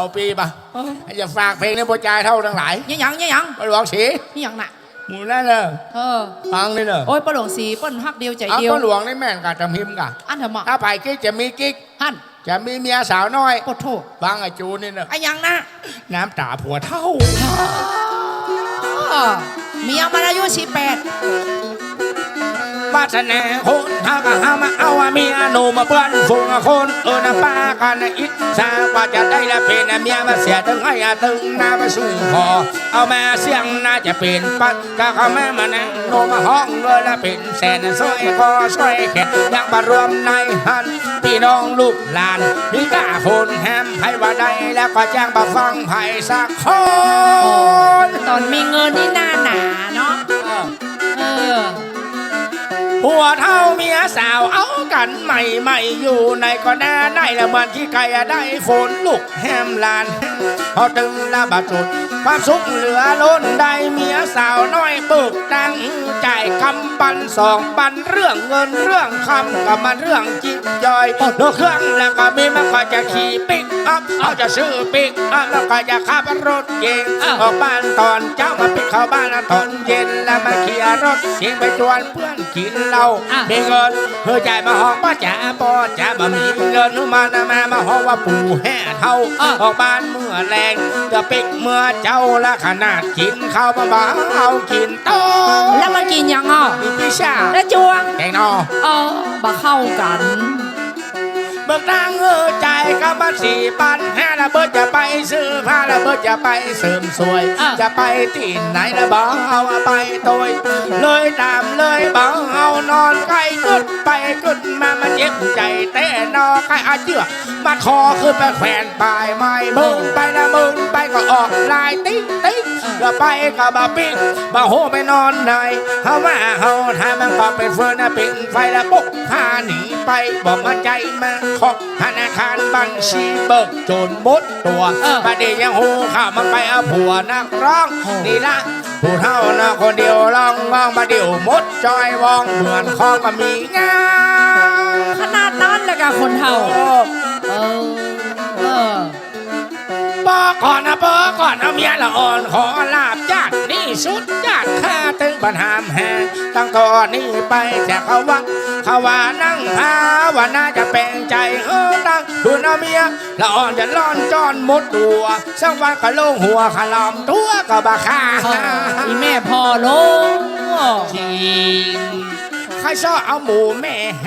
เอาปีปะเอออย่าฝากเพลงในโปรจายเท่าทั้งหลายยังยังยังยังไปหลวงสีนี่ยังน่ะ หมูนั่นเนอะเออ ฟังนี่เนอะโอ้ยป้าหลวงสีเปิ้นฮักเดียวใจเอาเดียว ก็หลวงนี่แม่นกับจำพิมพ์กะอันเถอะหมอถ้าไผ่กิ๊กจะมีกิ๊กฮั่นจะมีเมียสาวน้อยกดโทษฟังไอ้จูนี่เนอะไอ้ยังนะน้ำตาผัวเท่าเออเมียมันอายุสิบแปดวาสนาคนถ้าก็หามาเอาว่าเมียหนูมาเปื้อนฝูงคนเออนะป้ากันอิจฉาว่าจะได้ละเป็นเมียมาเสียถึงให้อะถึงน้ามาสู้พอเอาแมาเสียงน่าจะเป็นปัดก็เขาแม่มานั่งโนมาห้องเลยละเป็นแสนสวยคอสวยแขนยังมารวมในหันพี่น้องลูกหลานพี่กาคนแฮมไผว่าได้แล้วก็แจ้งมาฟังไผ่สักคนตอนมีเงินนี่หน้าหนา วเท่าเมียสาวเอากันใหม่ใหม่อยู่ในก็แน่ได้ละเหมือนที่ไก่ได้ฝนลูกแฮมลานพอตึงละบาดจุดความสุขเหลือล้นได้เมียสาวน้อยปึกดังจ่าย คำปันสองปันเรื่องเงินเรื่องคำกับมันเรื่องจิตย่อยรถเครื่องแล้วก็มีมันก็จะขี่ปิกอัพเอาจะซื้อปิกอัพแล้วก็จะขับรถเก่งออกบ้านตอนเจ้ามาปิดเข้าบ้านตอนเย็นแล้วมาเขี่ยรถเก่งไปชวนเพื่อนกินเหล้ามีเงินเพื่อจ่ายมาห้องป้าจ๋าป้าจ๋าบ่มีเงินมานะมามาห้องว่าปู่แห่ เท่าออกบ้านเมื่อแรงจะปิกเมื่อเจ้าละขนาดกินข้าวบ้าเอากินโตแล้วมันกินยังอะมีพิชาแล้วจวงแกงนอเออบ่เข้ากันเบิกตังเออจ่ายกับบัตรสี่ปันแห่ละเบิดจะไป ซื้อผ้าละเบิดจะไปเสริมสวยจะไปที่ไหนละบ้าเอาไปตัวยเลยตามเลยบ้าเอานอนใกล้กึดไปกึดมามาเจ็บใจแต่นอใกล้อาเจือกมาคอคือไปแขวนปลายไม้มึงไปนะมึงไปก็ ออกลายติ๊งติ๊งก็ไปก็บาปิ๊กบาโหไปนอนไหนเฮาว่าเฮาถ้ามันก็เป็นเฟื่องนะเป็นไฟละปุ๊กพาหนีไปบอกมาใจมาของธนาคารบัญชีเบิกโจนมดตัวประเดี๋ยวยังหูข้าวมันไปเอาผัวนักร้องนี่ละผู้เท่านะคนเดียวลองมองมาเดี๋ยวมดจอยวองเหมือนคองก็มีงานขนาดนั้นเลยกับคนเฒ่าโอ้เออเออ บอกก่อนนะบอกก่อนเอาเมียละอ่อนขอลาบญาตินี่สุดญาติข้าตึงปัญหามแหงตั้งตอนนี้ไปแต่เขาวังเขาว่านั่งหาว่าน่าจะแปลงใจเออตั้งดูนะเมียละอ่อนจะล่อนจอนหมดตัวสักวันก็ลงหัวขลอมตัวก็บาค่าอีแม่พอโลจริงใครชอบเอาหมูแม่แฮ